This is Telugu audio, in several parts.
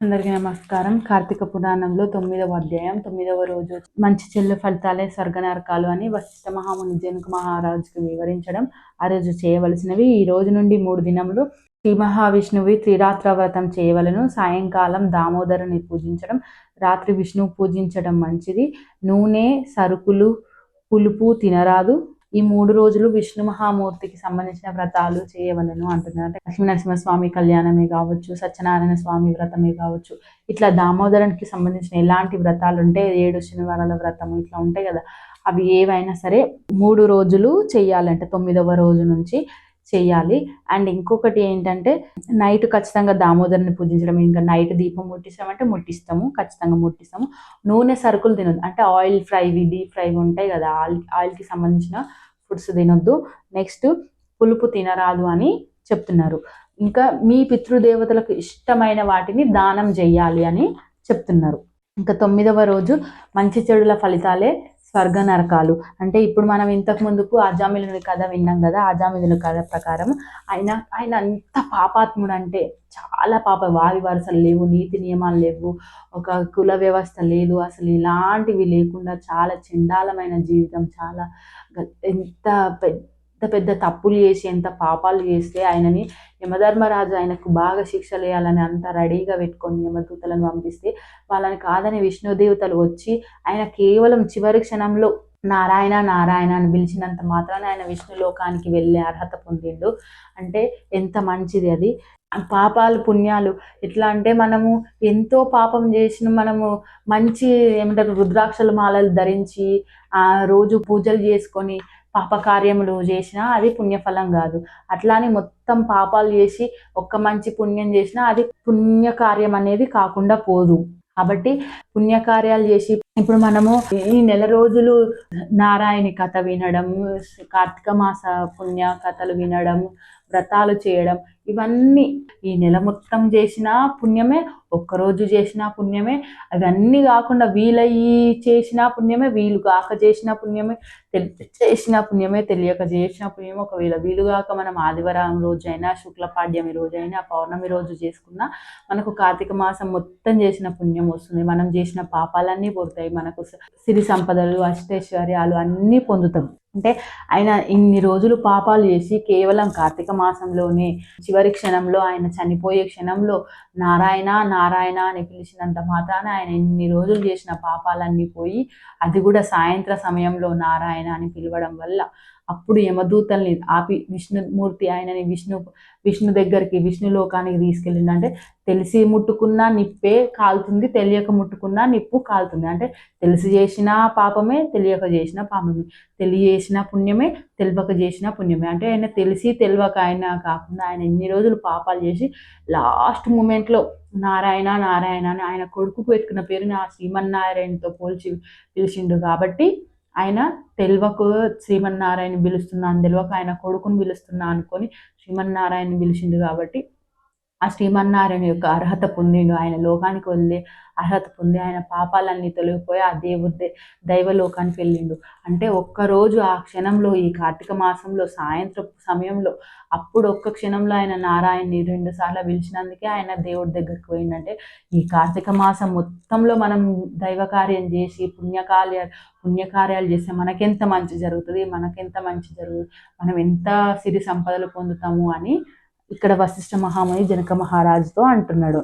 అందరికీ నమస్కారం. కార్తీక పురాణంలో తొమ్మిదవ అధ్యాయం తొమ్మిదవ రోజు మంచి చెల్లు ఫలితాలే స్వర్గనరకాలు అని వశిష్ఠ మహాముని జనక మహారాజుకి వివరించడం ఆ రోజు చేయవలసినవి. ఈ రోజు నుండి మూడు దినములు శ్రీ మహావిష్ణువి త్రిరాత్ర వ్రతం చేయవలను. సాయంకాలం దామోదరుని పూజించడం రాత్రి విష్ణువు పూజించడం మంచిది. నూనె సరుకులు పులుపు తినరాదు. ఈ మూడు రోజులు విష్ణు మహామూర్తికి సంబంధించిన వ్రతాలు చేయవలను అంటున్నారు. అంటే లక్ష్మీనరసింహస్వామి కళ్యాణమే కావచ్చు సత్యనారాయణ స్వామి వ్రతమే కావచ్చు ఇట్లా దామోదరానికి సంబంధించిన ఎలాంటి వ్రతాలు ఉంటే ఏడు శనివారాల వ్రతం ఇట్లా ఉంటాయి కదా అవి ఏవైనా సరే మూడు రోజులు చేయాలంటే తొమ్మిదవ రోజు నుంచి చేయాలి. అండ్ ఇంకొకటి ఏంటంటే నైట్ ఖచ్చితంగా దామోదరిని పూజించడం ఇంకా నైట్ దీపం ముట్టిస్తామంటే ముట్టిస్తాము ఖచ్చితంగా ముట్టిస్తాము. నూనె సరుకులు తినొద్దు. అంటే ఆయిల్ ఫ్రైవి డీప్ ఫ్రై ఉంటాయి కదా ఆయిల్ ఆయిల్కి సంబంధించిన ఫుడ్స్ తినొద్దు. నెక్స్ట్ పులుపు తినరాదు అని చెప్తున్నారు. ఇంకా మీ పితృదేవతలకు ఇష్టమైన వాటిని దానం చేయాలి అని చెప్తున్నారు. ఇంకా తొమ్మిదవ రోజు మంచి చెడుల ఫలితాలే స్వర్గ నరకాలు అంటే ఇప్పుడు మనం ఇంతకు ముందుకు ఆజామిలుని కథ విన్నాం కదా ఆజామిలుని కథ ప్రకారం ఆయన ఆయన అంత పాపాత్ముడు అంటే చాలా పాప. వారి వరుసలు లేవు నీతి నియమాలు లేవు ఒక కుల వ్యవస్థ లేదు అసలు ఇలాంటివి లేకుండా చాలా చండాలమైన జీవితం చాలా ఎంత పెద్ద పెద్ద తప్పులు చేసి ఎంత పాపాలు చేస్తే ఆయనని యమధర్మరాజు ఆయనకు బాగా శిక్షలు వేయాలని అంత రెడీగా పెట్టుకొని యమదూతలను పంపిస్తే వాళ్ళని కాదని విష్ణుదేవతలు వచ్చి ఆయన కేవలం చివరి క్షణంలో నారాయణ నారాయణ అని పిలిచినంత మాత్రాన ఆయన విష్ణు లోకానికి వెళ్ళే అర్హత పొందిండు. అంటే ఎంత మంచిది అది. పాపాలు పుణ్యాలు ఎట్లా అంటే మనము ఎంతో పాపం చేసిన మనము మంచి ఏమంటారు రుద్రాక్షల మాలలు ధరించి ఆ రోజు పూజలు చేసుకొని పాపకార్యములు చేసినా అది పుణ్యఫలం కాదు. అట్లానే మొత్తం పాపాలు చేసి ఒక్క మంచి పుణ్యం చేసినా అది పుణ్యకార్యం అనేది కాకుండా పోదు. కాబట్టి పుణ్యకార్యాలు చేసి ఇప్పుడు మనము ఈ నెల రోజులు నారాయణి కథ వినడం కార్తీక మాస పుణ్య కథలు వినడం వ్రతాలు చేయడం ఇవన్నీ ఈ నెల మొత్తం చేసిన పుణ్యమే ఒక్కరోజు చేసిన పుణ్యమే అవన్నీ కాకుండా వీలయ్యి చేసిన పుణ్యమే వీలు కాక చేసిన పుణ్యమే చేసిన పుణ్యమే తెలియక చేసిన పుణ్యం ఒకవేళ వీలు కాక మనం ఆదివారం రోజైనా శుక్లపాడ్యమి రోజైనా పౌర్ణమి రోజు చేసుకున్నా మనకు కార్తీక మాసం మొత్తం చేసిన పుణ్యం వస్తుంది. మనం చేసిన పాపాలన్నీ పోతాయి మనకు సిరి సంపదలు అష్టైశ్వర్యాలు అన్నీ పొందుతాం. అంటే ఆయన ఇన్ని రోజులు పాపాలు చేసి కేవలం కార్తీక మాసంలోనే చివరి క్షణంలో ఆయన చనిపోయే క్షణంలో నారాయణ నారాయణ అని పిలిచినంత మాత్రాన ఆయన ఇన్ని రోజులు చేసిన పాపాలన్నీ పోయి అది కూడా సాయంత్ర సమయంలో నారాయణ అని పిలవడం వల్ల అప్పుడు యమదూతల్ని ఆపి విష్ణుమూర్తి ఆయనని విష్ణు విష్ణు దగ్గరికి విష్ణు లోకానికి తీసుకెళ్ళిండు. అంటే తెలిసి ముట్టుకున్నా నిప్పే కాలుతుంది తెలియక ముట్టుకున్నా నిప్పు కాలుతుంది. అంటే తెలిసి చేసిన పాపమే తెలియక చేసిన పాపమే. చేసిన పుణ్యమే తెలియక చేసిన పుణ్యమే. అంటే ఆయన తెలిసి తెలియక ఆయన కాకుండా ఆయన ఎన్ని రోజులు పాపాలు చేసి లాస్ట్ మూమెంట్లో నారాయణ నారాయణ అని ఆయన కొడుకు పెట్టుకున్న పేరుని ఆ శ్రీమన్నారాయణతో పోల్చి పిలిచిండు కాబట్టి ఆయన తెలివకు శ్రీమన్నారాయణ పిలుస్తున్నాను తెలియక ఆయన కొడుకుని పిలుస్తున్నా అనుకొని శ్రీమన్నారాయణ పిలిచిండు కాబట్టి ఆ శ్రీమన్నారాయణ యొక్క అర్హత పొందిండు. ఆయన లోకానికి వెళ్ళి అర్హత పొంది ఆయన పాపాలన్నీ తొలగిపోయి ఆ దేవుడి దైవలోకానికి వెళ్ళిండు. అంటే ఒక్కరోజు ఆ క్షణంలో ఈ కార్తీక మాసంలో సాయంత్రం సమయంలో అప్పుడు ఒక్క క్షణంలో ఆయన నారాయణని రెండు సార్లు పిలిచినందుకే ఆయన దేవుడి దగ్గరికి పోయిందంటే ఈ కార్తీక మాసం మొత్తంలో మనం దైవకార్యం చేసి పుణ్యకార్య పుణ్యకార్యాలు చేస్తే మనకెంత మంచి జరుగుతుంది మనకెంత మంచి జరుగుతుంది మనం ఎంత సిరి సంపదలు పొందుతాము అని ఇక్కడ వశిష్ఠ మహాముని జనక మహారాజుతో అంటున్నాడు.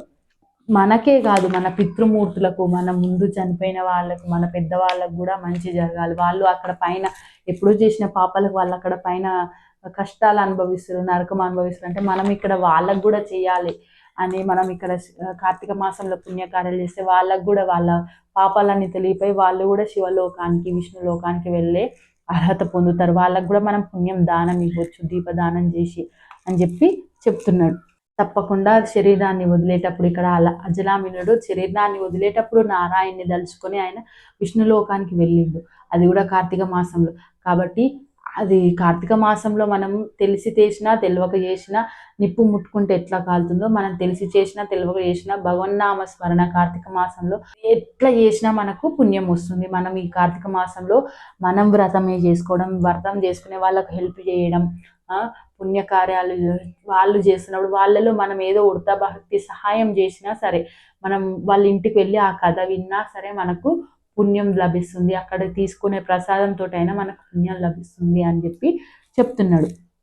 మనకే కాదు మన పితృమూర్తులకు మన ముందు చనిపోయిన వాళ్ళకు మన పెద్దవాళ్ళకు కూడా మంచి జరగాలి. వాళ్ళు అక్కడ పైన ఎప్పుడు చేసిన పాపాలకు వాళ్ళు అక్కడ పైన కష్టాలు అనుభవిస్తారు నరకం అనుభవిస్తారు. అంటే మనం ఇక్కడ వాళ్ళకు కూడా చేయాలి అని మనం ఇక్కడ కార్తీక మాసంలో పుణ్యకార్యాలు చేస్తే వాళ్ళకు కూడా వాళ్ళ పాపాలన్నీ తెలియపోయి వాళ్ళు కూడా శివలోకానికి విష్ణు లోకానికి వెళ్ళే అర్హత పొందుతారు. వాళ్ళకు కూడా మనం పుణ్యం దానం ఇవ్వచ్చు దీపదానం చేసి అని చెప్పి చెప్తున్నాడు. తప్పకుండా శరీరాన్ని వదిలేటప్పుడు ఇక్కడ అలా అజలామినుడు శరీరాన్ని వదిలేటప్పుడు నారాయణ్ణి దలుచుకొని ఆయన విష్ణులోకానికి వెళ్ళిండు. అది కూడా కార్తీక మాసంలో. కాబట్టి అది కార్తీక మాసంలో మనం తెలిసి చేసినా తెలియక చేసినా నిప్పు ముట్టుకుంటే ఎట్లా కాలుతుందో మనం తెలిసి చేసినా తెలియక చేసినా భగవన్నామ స్మరణ కార్తీక మాసంలో ఎట్లా చేసినా మనకు పుణ్యం వస్తుంది. మనం ఈ కార్తీక మాసంలో మనం వ్రతమే చేసుకోవడం వ్రతం చేసుకునే వాళ్ళకు హెల్ప్ చేయడం పుణ్యకార్యాలు వాళ్ళు చేస్తున్నప్పుడు వాళ్ళలో మనం ఏదో ఉడతా భక్తి సహాయం చేసినా సరే మనం వాళ్ళ ఇంటికి వెళ్ళి ఆ కథ విన్నా సరే మనకు పుణ్యం లభిస్తుంది. అక్కడ తీసుకునే ప్రసాదంతో అయినా మనకు పుణ్యం లభిస్తుంది అని చెప్పి చెప్తున్నాడు.